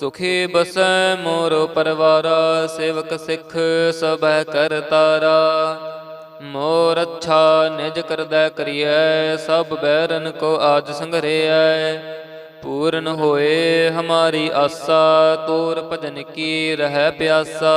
ਸੁਖੀ ਬਸੈ ਮੋਰ ਪਰਵਾਰਾ, ਸੇਵਕ ਸਿੱਖ ਸਭੈ ਕਰ ਤਾਰਾ। ਮੋਰ ਅੱਛਾ ਨਿਜ ਕਰਦਾ ਕਰੀਐ, ਸਭ ਬੈਰਨ ਕੋ ਆਜ ਸੰਘਰਿਐ। ਪੂਰਨ ਹੋਏ ਹਮਾਰੀ ਆਸਾ, ਤੋਰ ਭਜਨ ਕੀ ਰਹਿ ਪਿਆਸਾ।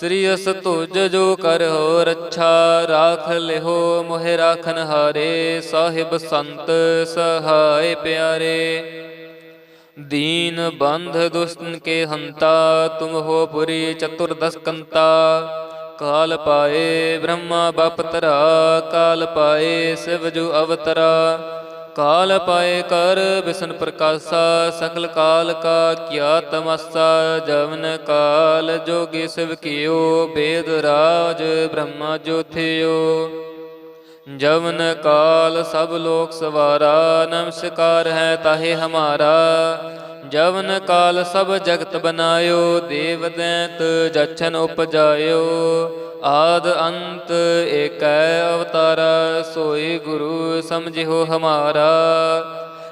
ਸ੍ਰੀ ਅਸ ਤੁਜ ਜੋ ਕਰ ਹੋ ਰੱਛਾ ਰਾਖ ਲਿਹੋ ਮੋਹਿ ਰਾਖਨ ਹਾਰੇ, ਸਾਹਿਬ ਸੰਤ ਸਹਾਇ ਪਿਆਰੇ। ਦੀਨ ਬੰਧ ਦੁਸ਼ਟਨ ਕੇ ਹੰਤਾ, ਤੁਮ ਹੋ ਪੁਰੀ ਚਤੁਰਦਸ ਕੰਤਾ ਕਾਲ ਪਾਏ ਬ੍ਰਹਮਾ ਬਪਤਰਾ ਕਾਲ ਪਾਏ ਸਿਵ ਜੋ ਅਵਤਰਾ। ਕਾਲ ਪਾਏ ਕਰ, ਬਿਸਨ ਪ੍ਰਕਾਸ਼ਾ ਸਕਲ ਕਾਲ ਕਾ ਕਿਆ ਤਮਸਾ, ਜਵਨ ਕਾਲ ਜੋਗੀ ਸਿਵ ਕੀਓ, ਬੇਦ ਰਾਜ ਬ੍ਰਹਮਾ ਜੋਥਿਓ ਜਵਨ ਕਾਲ ਸਭ ਲੋਕ ਸਵਾਰਾ, ਨਮਸਕਾਰ ਹੈ ਤਾਹੇ ਹਮਾਰਾ। ਜਵਨ ਕਾਲ ਸਭ ਜਗਤ ਬਨਾਇਓ ਦੇਵ ਦੈਂਤ ਜਛਨ ਉਪਜਾਇਓ। ਆਦ ਅੰਤ ਏਕੈ ਅਵਤਾਰਾ, ਸੋਈ ਗੁਰੂ ਸਮਝਿਓ ਹਮਾਰਾ।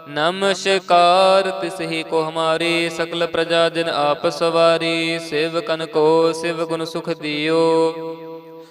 ਨਮਸਕਾਰ ਤਿਸਹੀ ਕੋ ਹਮਾਰੀ, ਸਕਲ ਪ੍ਰਜਾ ਜਨ ਆਪ ਸਵਾਰੀ। ਸੇਵਕਨ ਕੋ ਸਿਵ ਗੁਣ ਸੁਖ ਦਿਓ।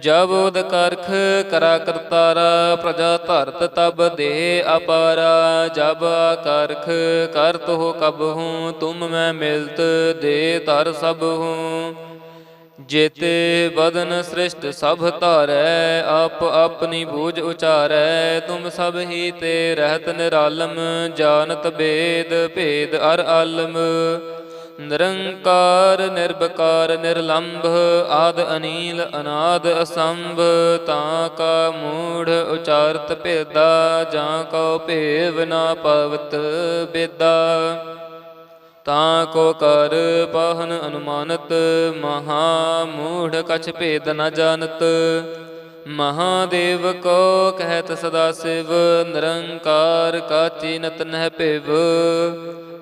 ਜਬ ਉਦ ਕਰਖ ਕਰਾ ਕਰਤਾਰਾ, ਪ੍ਰਜਾ ਧਰਤ ਤਬ ਦੇ ਅਪਾਰਾ। ਜਬ ਕਰਖ ਕਰਤ ਹੋ ਕਬ ਹੂੰ, ਤੁਮ ਮੈਂ ਮਿਲਤ ਦੇ ਧਰ ਸਭ ਹੂੰ। ਜੇਤੇ ਬਦਨ ਸ੍ਰਿਸ਼ਟ ਸਭ ਧਾਰੈ, ਆਪ ਆਪਣੀ ਬੂਝ ਉਚਾਰੈ। ਤੁਮ ਸਭ ਹੀ ਤੇ ਰਹਿਤ ਨਿਰਾਲਮ, ਜਾਣਤ ਬੇਦ ਭੇਦ ਅਰ ਆਲਮ। ਨਿਰੰਕਾਰ ਨਿਰਭਕਾਰ ਨਿਰਲੰਭ, ਆਦ ਅਨੀਲ, ਅਨਾਦ ਅਸੰਭ, ਤਾਂ ਕਾ ਮੂੜ ਉਚਾਰਤ ਭੇਦਾ, ਜਾਂ ਕਉ ਭੇਵ ਨਾ ਪਵਤ ਬੇਦਾ ਤਾਂ ਕੋ ਕਰ ਪਾਹਨ ਅਨੁਮਾਨਤ, ਮਹਾ ਮੂੜ ਕਛ ਭੇਦ ਨ ਜਾਣਤ। ਮਹਾਦੇਵ ਕੋ ਕਹਿਤ ਸਦਾ ਸਿਵ, ਨਿਰੰਕਾਰ ਕਾਚੀ ਨਤ ਨਹਿ ਭਿਵ।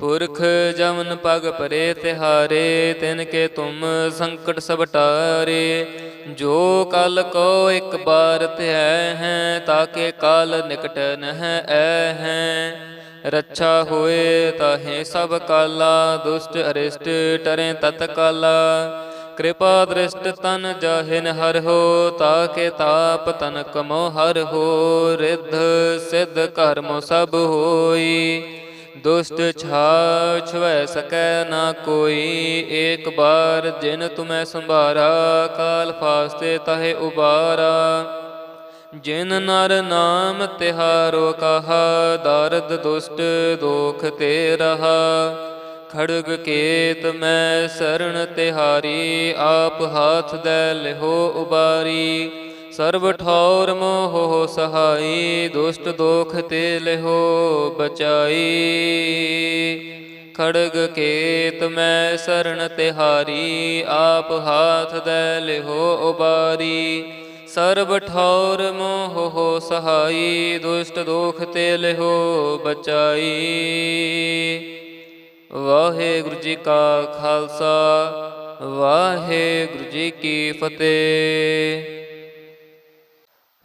ਪੁਰਖ ਜਮਨ ਪਗ ਪਰੇ ਤਿਹਾਰੇ, ਤਿਨ ਕੇ ਤੁਮ ਸੰਕਟ ਸਭ ਟਾਰੇ। ਜੋ ਕਲ ਕੋ ਇੱਕ ਬਾਰ ਧਿਆ ਹੈ ਤਾਕੇ ਕਾਲ ਨਿਕਟ ਨਹ ਐ ਹੈ। ਰੱਛਾ ਹੋਏ ਤਾਹੇ ਸਭ ਕਾਲਾ, ਦੁਸ਼ਟ ਅਰਿਸ਼ਟ ਟਰੇ ਤਤ ਕਾਲਾ। ਕਿਰਪਾ ਦ੍ਰਿਸ਼ਟ ਤਨ ਜਾਹਿਨ ਹਰ ਹੋ ਤਾਕੇ ਤਾਪ ਤਨ ਕਮੋ ਹਰ ਹੋ। ਰਿੱਧ ਸਿੱਧ ਕਰਮ ਸਭ ਹੋਈ। ਦੁਸ਼ਟ ਛਾਛਵੈ ਸਕੈ ਨਾ ਕੋਈ। ਏਕ ਬਾਰ ਜਿਨ ਤੁਮੈ ਸੰਭਾਰਾ, ਕਾਲ ਫਾਸਤੇ ਤਹੇ ਉਬਾਰਾ। ਜਿਨ ਨਰ ਨਾਮ ਤਿਹਾਰੋ ਕਹਾ, ਦਰਦ ਦੁਸ਼ਟ ਦੋਖ ਤੇ ਰਹਾ। ਖੜਗ ਕੇਤ ਮੈਂ ਸਰਣ ਤਿਹਾਰੀ, ਆਪ ਹਾਥ ਦੇ ਲਿਹੋ ਉਬਾਰੀ। ਸਰਬ ਠੌਰ ਮੋਹ ਸਹਾਈ, ਦੁਸ਼ਟ ਦੋਖ ਤੇ ਲਿਹੋ ਬਚਾਈ। ਖੜਗ ਕੇਤ ਮੈਂ ਸਰਣ ਤਿਹਾਰੀ, ਆਪ ਹਾਥ ਦੇ ਲਿਹੋ ਉਬਾਰੀ। ਸਰਬ ਠੌਰ ਮੋਹ ਸਹਾਈ, ਦੁਸ਼ਟ ਦੋਖ ਤੇ ਲਿਹੋ ਬਚਾਈ। ਵਾਹਿਗੁਰੂ ਜੀ ਕਾ ਖਾਲਸਾ, ਵਾਹਿਗੁਰੂ ਜੀ ਕੀ ਫਤਿਹ।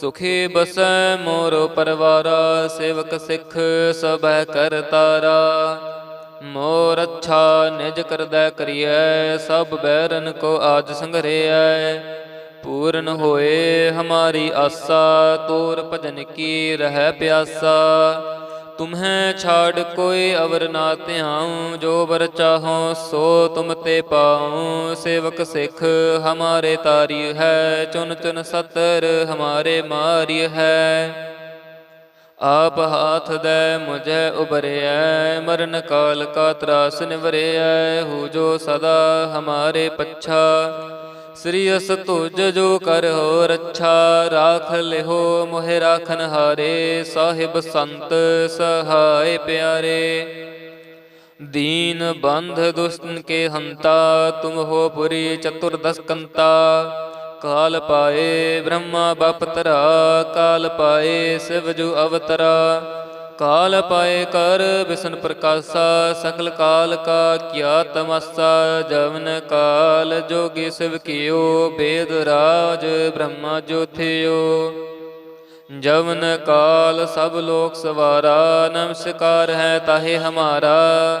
ਸੁਖੀ ਬਸੈ ਮੋਰ ਪਰਵਾਰਾ, ਸੇਵਕ ਸਿੱਖ ਸਭੈ ਕਰ ਤਾਰਾ। ਮੋਰ ਅੱਛਾ ਨਿਜ ਕਰਦਾ ਕਰੀਐ, ਸਭ ਬੈਰਨ ਕੋ ਆਜ ਸੰਗਰਿਐ ਪੂਰਨ ਹੋਏ ਹਮਾਰੀ ਆਸਾ, ਤੋਰ ਭਜਨ ਕੀ ਰਹਿ ਪਿਆਸਾ। ਤੁਮਹਿ ਛਾੜ ਕੋਈ ਅਵਰ ਨਾ ਧਿਆਉ, ਜੋ ਵਰ ਚਾਹੋ ਸੋ ਤੁਮ ਤੇ ਪਾਉ। ਸੇਵਕ ਸਿੱਖ ਹਮਾਰੇ ਤਾਰੀ ਹੈ, ਚੁਨ ਚੁਨ ਸਤਰ ਹਮਾਰੇ ਮਾਰੀ ਹੈ। ਆਪ ਹਾਥ ਦੇ ਮੁਝੇ ਉਬਰਿਐ ਮਰਨ ਕਾਲ ਕਾ ਤਰਾਸ ਨਿਵਰਿਐ, ਹੋ ਜੋ ਸਦਾ ਹਮਾਰੇ ਪੱਛਾ। ਸ੍ਰੀ ਅਸ ਤੁਜ ਜੋ ਕਰ ਹੋ ਰੱਛਾ ਰਾਖ ਲਿਹੋ, ਮੋਹਿ ਰਾਖਨ ਹਾਰੇ, ਸਾਹਿਬ ਸੰਤ ਸਹਾਇ ਪਿਆਰੇ। ਦੀਨ ਬੰਧ ਦੁਸ਼ਟਨ ਕੇ ਹੰਤਾ, ਤੁਮ ਹੋ ਪੁਰੀ ਚਤੁਰਦਸ ਕੰਤਾ। ਕਾਲ ਪਾਏ ਬ੍ਰਹਮਾ ਬਪਤਰਾ ਕਾਲ ਪਾਏ ਸਿਵ ਜੁ ਅਵਤਰਾ। ਕਾਲ ਪਾਏ ਕਰ ਬਿਸ਼ਨ ਪ੍ਰਕਾਸ਼ਾ ਸਕਲ ਕਾਲ ਕਾ ਕੀਆ ਤਮਸਾ, ਜਵਨ ਕਾਲ ਜੋਗੀ ਸਿਵ ਕੀਓ, ਬੇਦ ਰਾਜ ਬ੍ਰਹਮਾ ਜੋਥਿਓ। ਜਵਨ ਕਾਲ ਸਭ ਲੋਕ ਸਵਾਰਾ, ਨਮਸਕਾਰ ਹੈ ਤਾਹੇ ਹਮਾਰਾ।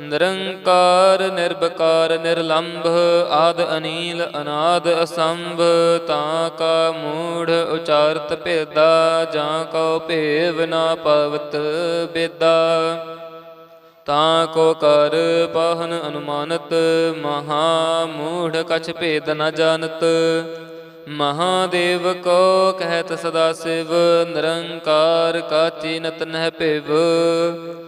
ਨਿਰੰਕਾਰ ਨਿਰਭਕਾਰ ਨਿਰਲੰਭ, ਆਦ ਅਨੀਲ, ਅਨਾਦ ਅਸੰਭ, ਤਾਂ ਕਾ ਮੂੜ ਉਚਾਰਤ ਭੇਦਾ, ਜਾਂ ਕਉ ਭੇਵ ਨਾ ਪਵਤ ਬੇਦਾ ਤਾਂ ਕੋ ਕਰ ਪਾਹਨ ਅਨੁਮਾਨਤ, ਮਹਾ ਮੂੜ ਕਛ ਭੇਦ ਨ ਜਾਣਤ। ਮਹਾਦੇਵ ਕੋ ਕਹਿਤ ਸਦਾ ਸਿਵ, ਨਿਰੰਕਾਰ ਕਾਚੀ ਨਤ ਨਹਿ ਭਿਵ।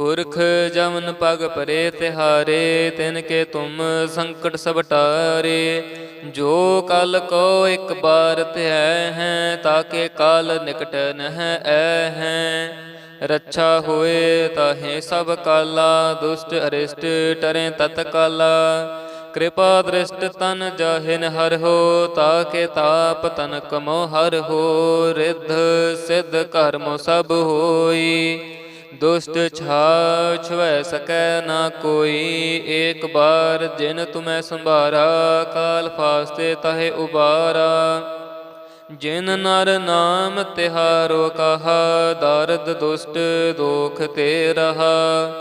ਪੁਰਖ ਜਮਨ ਪਗ ਪਰੇ ਤਿਹਾਰੇ, ਤਿਨ ਕੇ ਤੁਮ ਸੰਕਟ ਸਭ ਟਾਰੇ। ਜੋ ਕਲ ਕੋ ਇੱਕ ਬਾਰ ਧਿਆ ਹੈ ਤਾਕੇ ਕਾਲ ਨਿਕਟ ਨਹ ਐ ਹੈ। ਰੱਛਾ ਹੋਏ ਤਾਹੇ ਸਭ ਕਾਲਾ, ਦੁਸ਼ਟ ਅਰਿਸ਼ਟ ਟਰੇ ਤਤ ਕਾਲਾ। ਕਿਰਪਾ ਦ੍ਰਿਸ਼ਟ ਤਨ ਜਾਹਿਨ ਹਰ ਹੋ ਤਾਕੇ ਤਾਪ ਤਨ ਕਮੋ ਹਰ ਹੋ। ਰਿੱਧ ਸਿੱਧ ਕਰਮੋ ਸਭ ਹੋਈ। ਦੁਸ਼ਟ ਛਾ ਵੈ ਸਕੈ ਨਾ ਕੋਈ। ਏਕ ਬਾਰ ਜਿਨ ਤੁਮੈ ਸੰਭਾਰਾ, ਕਾਲ ਫਾਸਤੇ ਤਹੇ ਉਬਾਰਾ। ਜਿਨ ਨਰ ਨਾਮ ਤਿਹਾਰੋ ਕਹਾ, ਦਰਦ ਦੁਸ਼ਟ ਦੋਖ ਤੇ ਰਹਾ।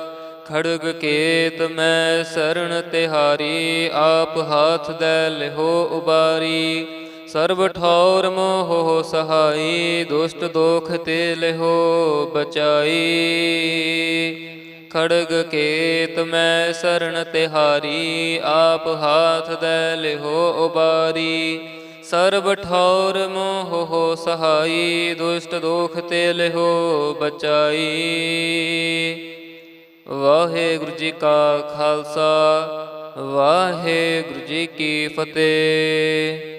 ਖੜਗ ਕੇਤ ਮੈਂ ਸਰਣ ਤਿਹਾਰੀ, ਆਪ ਹਾਥ ਦੇ ਲਿਹੋ ਉਬਾਰੀ। ਸਰਬ ਠੌਰ ਮੋਹ ਸਹਾਈ, ਦੁਸ਼ਟ ਦੋਖ ਤੇ ਲਿਹੋ ਬਚਾਈ। ਖੜਗ ਕੇਤ ਮੈਂ ਸਰਣ ਤਿਹਾਰੀ, ਆਪ ਹਾਥ ਦੇ ਲਿਹੋ ਉਬਾਰੀ। ਸਰਬ ਠੌਰ ਮੋਹ ਸਹਾਈ, ਦੁਸ਼ਟ ਦੋਖ ਤੇ ਲਿਹੋ ਬਚਾਈ। ਵਾਹਿਗੁਰੂ ਜੀ ਕਾ ਖਾਲਸਾ, ਵਾਹਿਗੁਰੂ ਜੀ ਕੀ ਫਤਿਹ।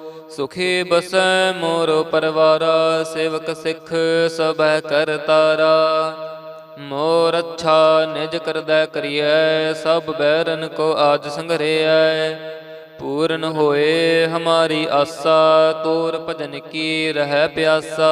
ਸੁਖੀ ਬਸੈ ਮੋਰੋ ਪਰਵਾਰਾ, ਸੇਵਕ ਸਿੱਖ ਸਭੈ ਕਰ ਤਾਰਾ। ਮੋਰ ਅੱਛਾ ਨਿਜ ਕਰਦਾ ਕਰੀਐ, ਸਭ ਬੈਰਨ ਕੋ ਆਜ ਸੰਘਰਿਐ। ਪੂਰਨ ਹੋਏ ਹਮਾਰੀ ਆਸਾ, ਤੋਰ ਭਜਨ ਕੀ ਰਹਿ ਪਿਆਸਾ।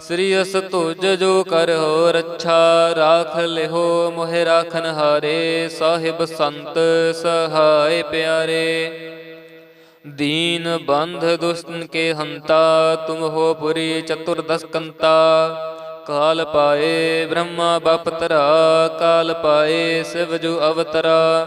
ਸ੍ਰੀ ਅਸ ਤੁਜ ਜੋ ਕਰ ਹੋ ਰੱਛਾ ਰਾਖ ਲਿਹੋ ਮੋਹਿ ਰਾਖਨ ਹਾਰੇ, ਸਾਹਿਬ ਸੰਤ ਸਹਾਇ ਪਿਆਰੇ। ਦੀਨ ਬੰਧ ਦੁਸ਼ਟਨ ਕੇ ਹੰਤਾ, ਤੁਮ ਹੋ ਪੁਰੀ ਚਤੁਰਦਸ ਕੰਤਾ। ਕਾਲ ਪਾਏ ਬ੍ਰਹਮਾ ਬਪਤਰਾ, ਕਾਲ ਪਾਏ ਸਿਵ ਜੁ ਅਵਤਰਾ।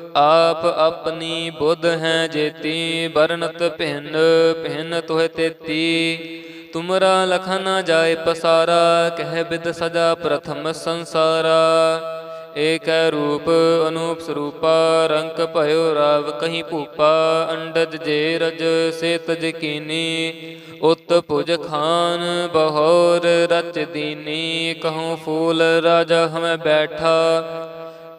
ਆਪ ਆਪਣੀ ਬੁੱਧ ਹੈ ਜੇਤੀ ਬਰਨਤ ਭਿੰਨ ਭਿੰਨ ਤੋਹਿ ਤੇਤੀ। ਤੁਮਰਾ ਲਖਨ ਨ ਜਾਏ ਪਸਾਰਾ, ਕਹਿ ਬਿਦ ਸਦਾ ਪ੍ਰਥਮ ਸੰਸਾਰਾ। ਏਕੈ ਰੂਪ ਅਨੂਪ ਸਰੂਪਾ, ਰੰਕ ਭਇਓ ਰਾਵ ਕਹੀਂ ਭੂਪਾ। ਅੰਡਜ ਜੇ ਰਜ ਸੇ ਤਜ ਕੀਨੀ, ਉਤ ਭੁਜ ਖਾਨ ਬਹੋਰ ਰਚ ਦੀਨੀ। ਕਹੂੰ ਫੂਲ ਰਾਜਾ ਹਮੈ ਬੈਠਾ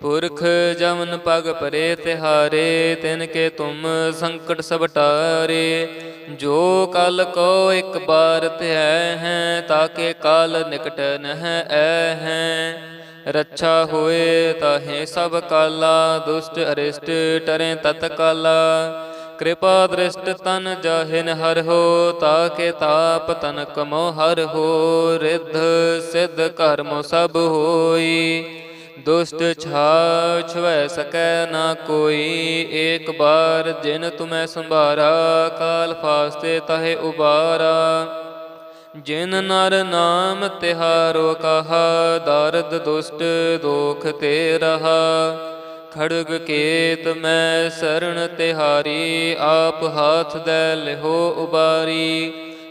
ਪੁਰਖ ਜਮਨ ਪਗ ਪਰੇ ਤਿਹਾਰੇ, ਤਿਨ ਕੇ ਤੁਮ ਸੰਕਟ ਸਭ ਟਾਰੇ। ਜੋ ਕਲ ਕੋ ਇੱਕ ਬਾਰ ਧਿਐ ਹੈ ਤਾਕੇ ਕਾਲ ਨਿਕਟ ਨਹ ਐ ਹੈ। ਰੱਛਾ ਹੋਏ ਤਾਹੇ ਸਭ ਕਾਲਾ, ਦੁਸ਼ਟ ਅਰਿਸ਼ਟ ਟਰੇ ਤਤ ਕਾਲਾ। ਕਿਰਪਾ ਦ੍ਰਿਸ਼ਟ ਤਨ ਜਾਹਿਨ ਹਰ ਹੋ ਤਾਕੇ ਤਾਪ ਤਨ ਕਮੋ ਹਰ ਹੋ। ਰਿੱਧ ਸਿੱਧ ਕਰਮੋ ਸਭ ਹੋਈ। ਦੁਸ਼ਟ ਛਾਛ ਛਵੈ ਸਕੈ ਨਾ ਕੋਈ। ਏਕ ਬਾਰ ਜਿਨ ਤੁਮੈ ਸੰਭਾਰਾ, ਕਾਲ ਫਾਸਤੇ ਤਹੇ ਉਬਾਰਾ। ਜਿਨ ਨਰ ਨਾਮ ਤਿਹਾਰੋ ਕਹਾ, ਦਰਦ ਦੁਸ਼ਟ ਦੋਖ ਤੇ ਰਹਾ। ਖੜਗ ਕੇਤ ਮੈਂ ਸਰਣ ਤਿਹਾਰੀ, ਆਪ ਹਾਥ ਦੇ ਲਿਹੋ ਉਬਾਰੀ।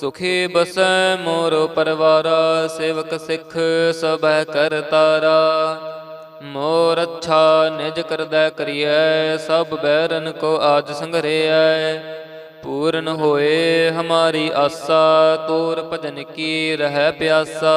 ਸੁਖੀ ਬਸੈ ਮੋਰ ਪਰਵਾਰਾ, ਸੇਵਕ ਸਿੱਖ ਸਭੈ ਕਰ ਤਾਰਾ। ਮੋਰ ਅੱਛਾ ਨਿਜ ਕਰਦਾ ਕਰੀਐ, ਸਭ ਬੈਰਨ ਕੋ ਆਜ ਸੰਘਰਿਐ। ਪੂਰਨ ਹੋਏ ਹਮਾਰੀ ਆਸਾ, ਤੋਰ ਭਜਨ ਕੀ ਰਹਿ ਪਿਆਸਾ।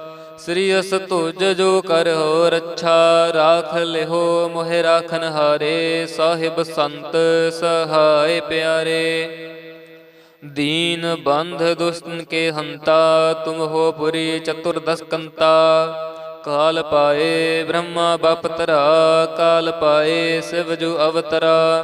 ਸ੍ਰੀ ਅਸ ਤੁਜ ਜੋ ਕਰ ਹੋ ਰੱਛਾ ਰਾਖ ਲਿਹੋ ਮੋਹਿ ਰਾਖਨ ਹਾਰੇ, ਸਾਹਿਬ ਸੰਤ ਸਹਾਇ ਪਿਆਰੇ। ਦੀਨ ਬੰਧ ਦੁਸ਼ਟਨ ਕੇ ਹੰਤਾ, ਤੁਮ ਹੋ ਪੁਰੀ ਚਤੁਰਦਸ ਕੰਤਾ। ਕਾਲ ਪਾਏ ਬ੍ਰਹਮਾ, ਬਪ ਤਰਾ, ਕਾਲ ਪਾਏ ਸਿਵ ਜੋ ਅਵਤਰਾ।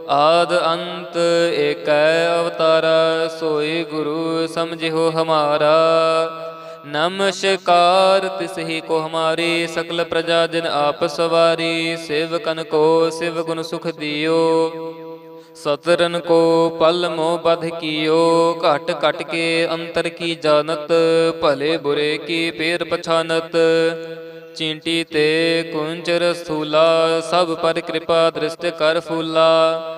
ਆਦ ਅੰਤ ਏਕੈ ਅਵਤਾਰ, ਸੋਈ ਗੁਰੂ ਸਮਝਿਓ ਹਮਾਰਾ। ਨਮਸਕਾਰ ਤਿਸਹੀ ਕੋ ਹਮਾਰੀ, ਸਕਲ ਪ੍ਰਜਾ ਦਿਨ ਆਪ ਸਵਾਰੀ ਸੇਵਕਨ ਕੋ ਸਿਵ ਗੁਣ ਸੁਖ ਦਿਓ। ਸਤਰਨ ਕੋ ਪਲ ਮੋ ਬਧ ਕੀਓ, ਘਟ ਘਟ ਕੇ ਅੰਤਰ ਕੀ ਜਾਣਤ, ਭਲੇ ਬੁਰੇ ਕੀ ਪੇਰ ਪਛਾਨਤ। ਚਿੰਟੀ ਤੇ ਕੁੰਚਰ ਸਥੂਲਾ, ਸਭ ਪਰ ਕਿਰਪਾ ਦ੍ਰਿਸ਼ਟ ਕਰ ਫੂਲਾ।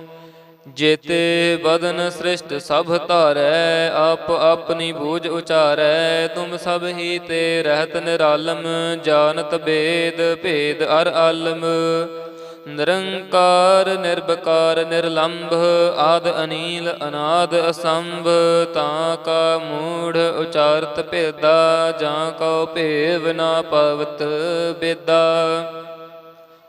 ਜੇਤੇ ਬਦਨ ਸ੍ਰਿਸ਼ਟ ਸਭ ਧਾਰੈ, ਆਪ ਆਪਣੀ ਬੂਝ ਉਚਾਰੈ, ਤੁਮ ਸਭ ਹੀ ਤੇ ਰਹਿਤ ਨਿਰਾਲਮ, ਜਾਣਤ ਬੇਦ, ਭੇਦ ਅਰ ਆਲਮ। ਨਿਰੰਕਾਰ ਨਿਰਭਕਾਰ ਨਿਰਲੰਭ, ਆਦ ਅਨੀਲ, ਅਨਾਦ ਅਸੰਭ, ਤਾਂ ਕਾ ਮੂੜ ਉਚਾਰਤ ਭੇਦਾ, ਜਾਂ ਕਉ ਭੇਵ ਨਾ ਪਵਤ ਬੇਦਾ।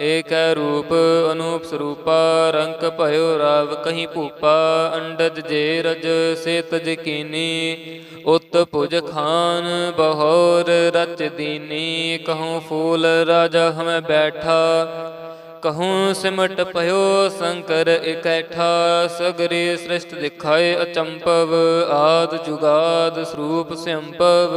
ਏਕ ਰੂਪ ਅਨੂਪ ਸਰੂਪਾ ਰੰਕ ਭਇਓ ਰਾਵ ਕਹੀਂ ਭੂਪਾ, ਅੰਡਜ ਜੇ ਰਜ ਸੇਤ ਜਕੀਨੀ ਉਤ ਭੁਜ ਖਾਨ ਬਹੋਰ ਰਚ ਦੀਨੀ, ਕਹੂੰ ਫੂਲ ਰਾਜਾ ਹਮੈ ਬੈਠਾ, ਕਹੂੰ ਸਿਮਟ ਭਇਓ ਸ਼ੰਕਰ ਇਕੈਠਾ, ਸਗਰੇ ਸ੍ਰਿਸ਼ਟ ਦਿਖਾਏ ਅਚੰਪਵ, ਆਦ ਜੁਗਾਦ ਸਰੂਪ ਸੰਭਵ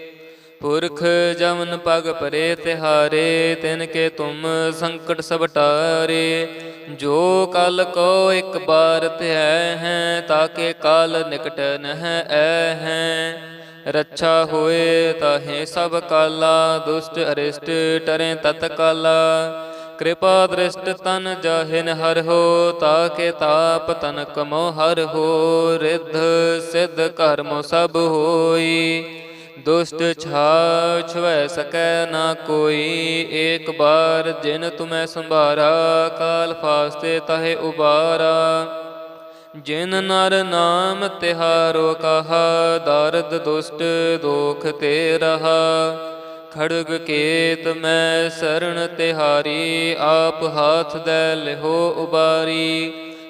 ਪੁਰਖ ਜਮਨ ਪਗ ਪਰੇ ਤਿਹਾਰੇ, ਤਿਨ ਕੇ ਤੁਮ ਸੰਕਟ ਸਭ ਟਾਰੇ। ਜੋ ਕਲ ਕੋ ਇੱਕ ਬਾਰ ਧਿਆ ਹੈ ਤਾਕੇ ਕਾਲ ਨਿਕਟ ਨਹ ਐ ਹੈ। ਰੱਛਾ ਹੋਏ ਤਾਹੇ ਸਭ ਕਾਲਾ, ਦੁਸ਼ਟ ਅਰਿਸ਼ਟ ਟਰੇ ਤਤ ਕਾਲਾ। ਕਿਰਪਾ ਦ੍ਰਿਸ਼ਟ ਤਨ ਜਾਹਿਨ ਹਰ ਹੋ ਤਾਕੇ ਤਾਪ ਤਨ ਕਮੋ ਹਰ ਹੋ। ਰਿੱਧ ਸਿਧ ਕਰਮ ਸਭ ਹੋਈ। ਦੁਸ਼ਟ ਛਾ ਛਵੈ ਸਕੈ ਨਾ ਕੋਈ। ਏਕ ਬਾਰ ਜਿਨ ਤੁਮੈ ਸੰਭਾਰਾ, ਕਾਲ ਫਾਸਤੇ ਤਹੇ ਉਬਾਰਾ। ਜਿਨ ਨਰ ਨਾਮ ਤਿਹਾਰੋ ਕਹਾ, ਦਰਦ ਦੁਸ਼ਟ ਦੋਖ ਤੇ ਰਹਾ। ਖੜਗ ਕੇਤ ਮੈਂ ਸਰਣ ਤਿਹਾਰੀ, ਆਪ ਹਾਥ ਦੇ ਲਿਹੋ ਉਬਾਰੀ।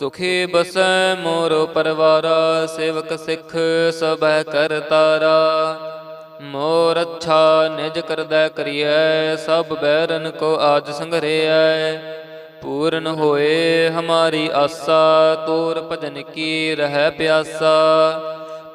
ਸੁਖੀ ਬਸੈ ਮੋਰੋ ਪਰਵਾਰਾ, ਸੇਵਕ ਸਿੱਖ ਸਭੈ ਕਰ ਤਾਰਾ। ਮੋਰ ਅੱਛਾ ਨਿਜ ਕਰਦਾ ਕਰੀਐ, ਸਭ ਬੈਰਨ ਕੋ ਆਜ ਸੰਘਰਿਐ। ਪੂਰਨ ਹੋਏ ਹਮਾਰੀ ਆਸਾ, ਤੋਰ ਭਜਨ ਕੀ ਰਹਿ ਪਿਆਸਾ।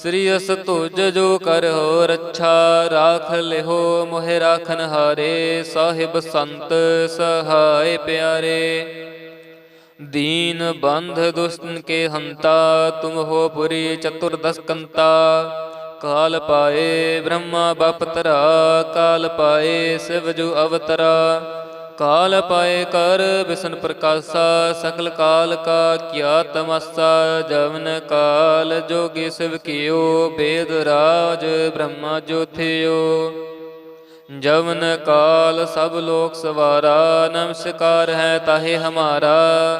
ਸ੍ਰੀ ਅਸ ਤੁਜ ਜੋ ਕਰ ਹੋ ਰੱਛਾ ਰਾਖ ਲਿਹੋ ਮੋਹਿ ਰਾਖਨ ਹਾਰੇ ਸਾਹਿਬ ਸੰਤ ਸਹਾਇ ਪਿਆਰੇ दीन बंध दुष्टन के हंता तुम हो पुरी चतुर्दश कंता काल पाए ब्रह्मा बपतरा काल पाए शिव जु अवतरा ਕਾਲ ਪਾਏ ਕਰ ਬਿਸ਼ਨ ਪ੍ਰਕਾਸ਼ਾ ਸਕਲ ਕਾਲ ਕਾ ਕਿਆ ਤਮਸਾ, ਜਵਨ ਕਾਲ ਜੋਗੀ ਸਿਵ ਕੀਓ, ਬੇਦ ਰਾਜ ਬ੍ਰਹਮਾ ਜੋਥਿਓ। ਜਵਨ ਕਾਲ ਸਭ ਲੋਕ ਸਵਾਰਾ, ਨਮਸਕਾਰ ਹੈ ਤਾਹੇ ਹਮਾਰਾ।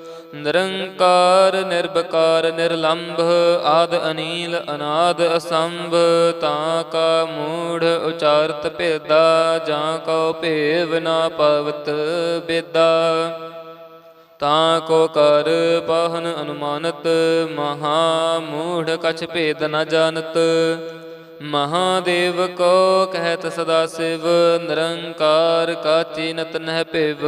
ਨਿਰੰਕਾਰ ਨਿਰਭਕਾਰ ਨਿਰਲੰਭ, ਆਦ ਅਨੀਲ, ਅਨਾਦ ਅਸੰਭ, ਤਾਂ ਕਾ ਮੂੜ ਉਚਾਰਤ ਭੇਦਾ, ਜਾਂ ਕਉ ਭੇਵ ਨਾ ਪਵਤ ਬੇਦਾ। ਤਾਂ ਕੋ ਕਰ ਪਾਹਨ ਅਨੁਮਾਨਤ, ਮਹਾ ਮੂਢ ਕਛ ਭੇਦ ਨ ਜਾਣਤ। ਮਹਾਦੇਵ ਕੋ ਕਹਿਤ ਸਦਾ ਸਿਵ, ਨਿਰੰਕਾਰ ਕਾਚੀ ਨਤ ਨਹਿ ਭਿਵ।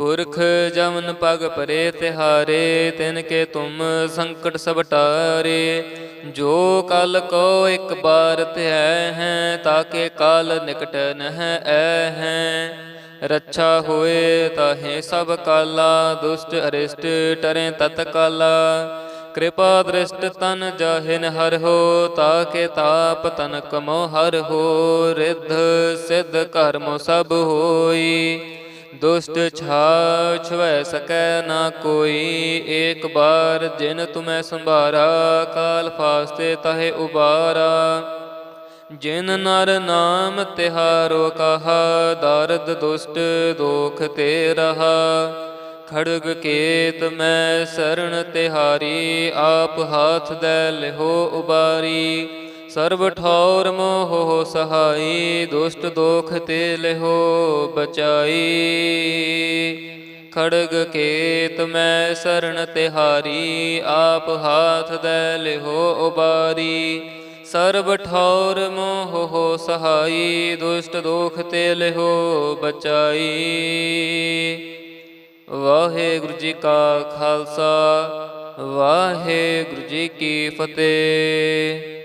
ਪੁਰਖ ਜਮਨ ਪਗ ਪਰੇ ਤਿਹਾਰੇ, ਤਿਨ ਕੇ ਤੁਮ ਸੰਕਟ ਸਭ ਟਾਰੇ। ਜੋ ਕਲ ਕੋ ਇੱਕ ਬਾਰ ਧਿਆ ਹੈ ਤਾਕੇ ਕਾਲ ਨਿਕਟ ਨਹ ਐ ਹੈ। ਰੱਛਾ ਹੋਏ ਤਾਹੇ ਸਭ ਕਾਲਾ, ਦੁਸ਼ਟ ਅਰਿਸ਼ਟ ਟਰੇ ਤਤ ਕਾਲਾ। ਕਿਰਪਾ ਦ੍ਰਿਸ਼ਟ ਤਨ ਜਾਹਿਨ ਹਰ ਹੋ ਤਾਕੇ ਤਾਪ ਤਨ ਕਮੋ ਹਰ ਹੋ। ਰਿੱਧ ਸਿੱਧ ਕਰਮੋ ਸਭ ਹੋਈ। ਦੁਸ਼ਟ ਛਾ ਛਵੈ ਸਕੈ ਨਾ ਕੋਈ। ਏਕ ਬਾਰ ਜਿਨ ਤੁਮੈ ਸੰਭਾਰਾ, ਕਾਲ ਫਾਸਤੇ ਤਹੇ ਉਬਾਰਾ। ਜਿਨ ਨਰ ਨਾਮ ਤਿਹਾਰੋ ਕਹਾ, ਦਰਦ ਦੁਸ਼ਟ ਦੋਖ ਤੇ ਰਹਾ। ਖੜਗ ਕੇਤ ਮੈਂ ਸਰਣ ਤਿਹਾਰੀ, ਆਪ ਹਾਥ ਦੇ ਲਿਹੋ ਉਬਾਰੀ। ਸਰਬ ਠੌਰ ਮੋਹ ਸਹਾਈ, ਦੁਸ਼ਟ ਦੋਖ ਤੇ ਲਿਹੋ ਬਚਾਈ। ਖੜਗ ਕੇਤ ਮੈਂ ਸਰਣ ਤਿਹਾਰੀ, ਆਪ ਹਾਥ ਦੇ ਲਿਹੋ ਉਬਾਰੀ। ਸਰਬ ਠੌਰ ਮੋਹ ਸਹਾਈ, ਦੁਸ਼ਟ ਦੋਖ ਤੇ ਲਿਹੋ ਬਚਾਈ। ਵਾਹਿਗੁਰੂ ਜੀ ਕਾ ਖਾਲਸਾ, ਵਾਹਿਗੁਰੂ ਜੀ ਕੀ ਫਤਿਹ।